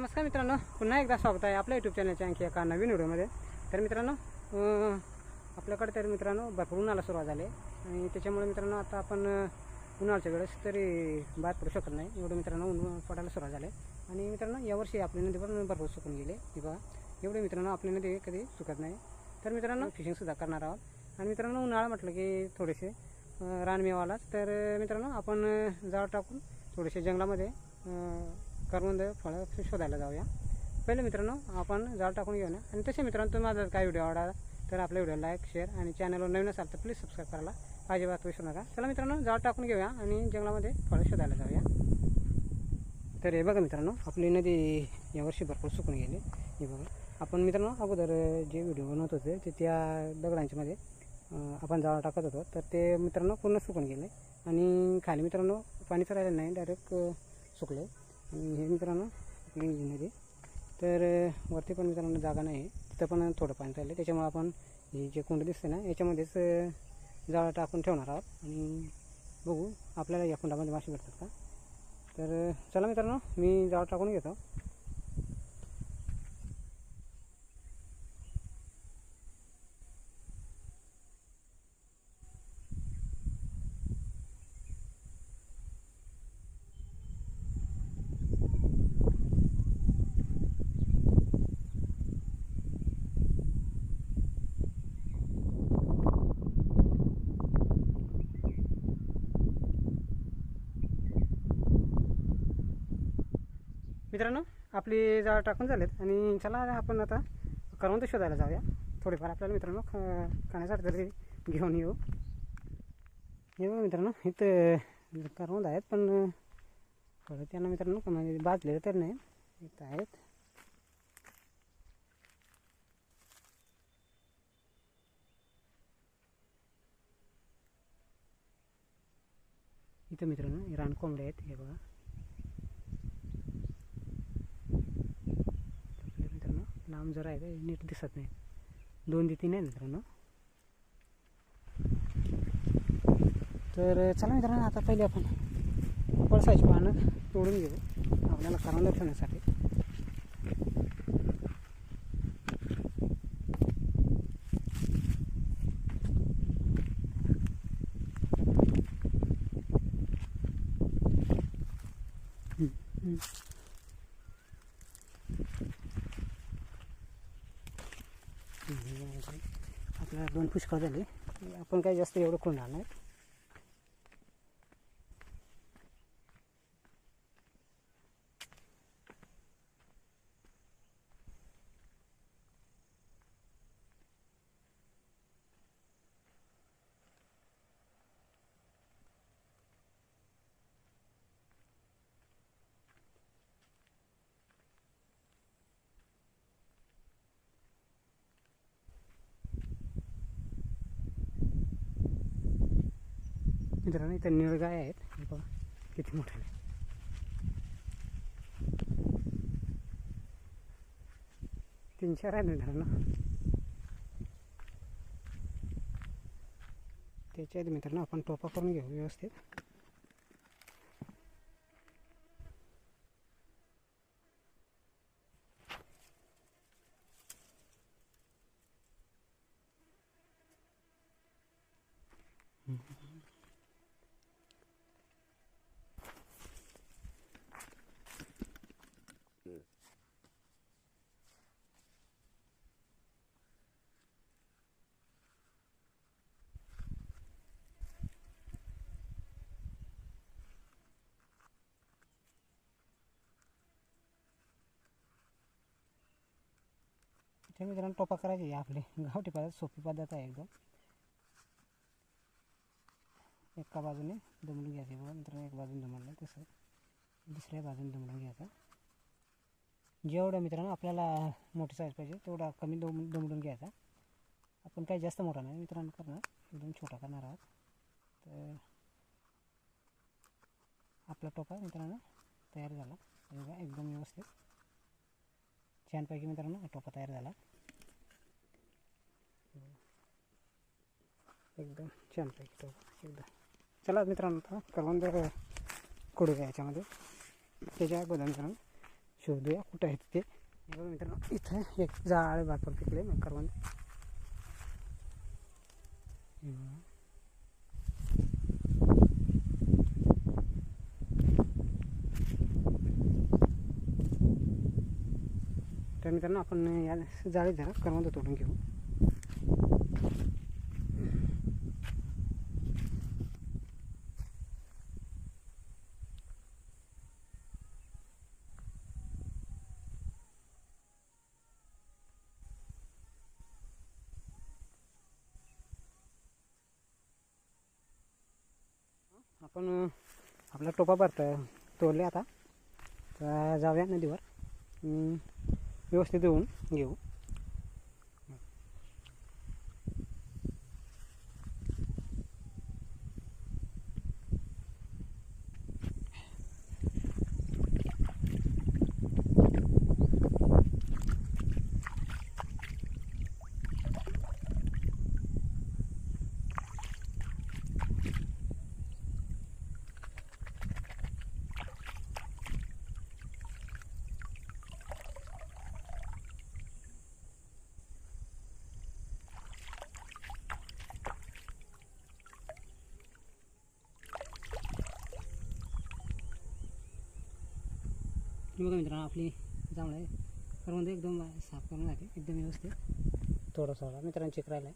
नमस्कार मित्रांनो पुन्हा एकदा स्वागत आहे आपल्या यूट्यूब चॅनलच्या आणखी एका नवीन व्हिडिओमध्ये तर मित्रांनो आपल्याकडे तर मित्रांनो भरपूर उन्हाला सुरुवात झाली आणि त्याच्यामुळे मित्रांनो आता आपण उन्हाळ्याच्या वेळेस तरी बाहेर पडू शकत नाही. एवढं मित्रांनो ऊन पडायला सुरुवात झाली आणि मित्रांनो यावर्षी आपली नदी पण भरपूर सुकून गेले. ही बघा एवढे मित्रांनो आपली नदी कधी सुकत नाही. तर मित्रांनो फिशिंगसुद्धा करणार आहोत. आणि मित्रांनो उन्हाळा म्हटलं की थोडेसे रानमेवालाच. तर मित्रांनो आपण जाळ टाकून थोडेसे जंगलामध्ये अं, करवंद फळं शोधायला जाऊया. पहिले मित्रांनो आपण जाळ टाकून घेऊया आणि तसे मित्रांनो तुम्ही माझा काय व्हिडिओ आवडला तर आपल्या व्हिडिओ लाईक शेअर आणि चॅनलवर नवीन असाल तर प्लीज सबस्क्राईब करायला अजिबात विसरू नका. चला मित्रांनो जाळ टाकून घेऊया आणि जंगलामध्ये फळं शोधायला जाऊया. तर हे बघा मित्रांनो आपली नदी यावर्षी भरपूर सुकून गेली. हे बघा. आपण मित्रांनो अगोदर जे व्हिडिओ बनवत होते ते त्या दगडांच्यामध्ये आपण जाळं टाकत होतो. तर ते मित्रांनो पूर्ण सुकून गेले. आणि खाली मित्रांनो पाणीच राहिलं नाही डायरेक्ट सुकले हे मित्रांनो आपली नदी तर वरती पण मित्रांनो जागा नाही तिथं पण थोडं पाणी राहिलं त्याच्यामुळे आपण हे जे कुंड दिसते ना याच्यामध्येच जाळं टाकून ठेवणार आहोत. आणि बघू आपल्याला या कुंडामध्ये मासे भेटतात का? तर चला मित्रांनो मी जाळ टाकून घेतो. मित्रांनो आपली जाळ टाकून झालेत आणि चला आपण आता करवंद शोधायला जाऊया. थोडेफार आपल्याला मित्रांनो खाण्यासाठी तरी घेऊन येऊ. हे बघा मित्रांनो इथं करवंद आहेत पण थोडं त्यांना मित्रांनो म्हणजे भाजलेलं तर नाही. इथं आहेत. इथं मित्रांनो रानकोंबडे आहेत हे बघा आपले मित्रांनो लांब जरा आहे नीट दिसत नाही. दोन ते तीन आहे मित्रांनो. तर चला मित्रांनो आता पहिले आपण पळसाची पानं तोडून घेऊ. आपल्याला करवंद ठेवण्यासाठी. म्हणजे आपल्याला दोन पुष्कळ झाले. आपण काही जास्त एवढं कोणणार नाही मित्रांनो इथं निळगाय आहेत. बघा किती मोठे तीन चार आहेत मित्रांनो. त्याच्या आहेत मित्रांनो आपण टोपा करून घेऊ व्यवस्थित. ते मित्रांनो टोपा करायची आपली. गावठी पद्धत सोपी पद्धत आहे एकदम. एका बाजूने दमडून घ्यायचे बघा. मित्रांनो एक बाजूने दमडलं तसं. दुसऱ्या बाजूने दमडून घ्यायचा. जेवढं मित्रांनो आपल्याला मोठी साईज पाहिजे तेवढा कमी दम दमडून घ्यायचा. आपण काही जास्त मोठा नाही मित्रांनो करणार. एकदम छोटा करणार आहोत. तर आपला टोपा मित्रांनो तयार झाला. एकदम व्यवस्थित. छानपैकी मित्रांनो टोपा तयार झाला. एकदम छानपैकी टोपा एकदम चला मित्रांनो आता करवंद करू द्या याच्यामध्ये. त्याच्या अगोदर मित्रांनो शोधूया. कुठं आहेत ते? बघा मित्रांनो इथं एक जाळ भरपूर पिकले मग करवंद तर मित्रांनो आपण या जाळी जरा करवंद तोडून घेऊ. आपण आपला टोपा भरता तोडले आता. तर जाऊया नदीवर. व्यवस्थित येऊन घेऊ. हे बघा मित्रांनो आपली जांभळं आहे. करवंद एकदम साफ करून जाते एकदम व्यवस्थित. थोडं थोडं मित्रांनो चिक आहे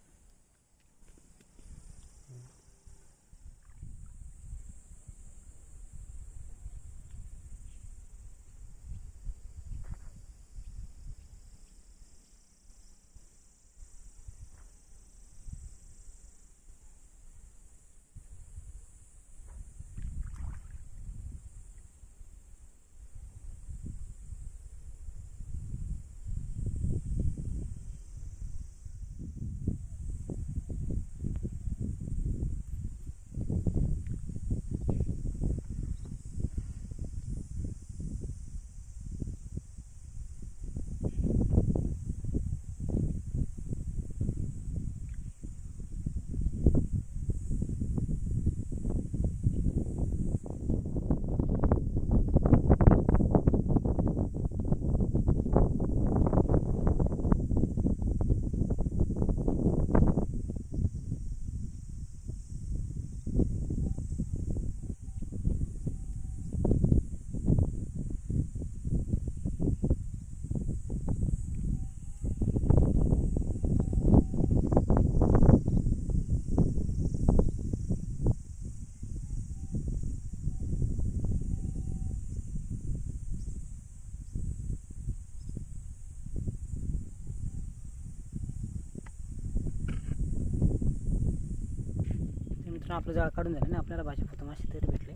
तर मित्रांनो आपलं जाळ काढून झालं आणि आपल्याला भाजी फक्त मासे तरी भेटले.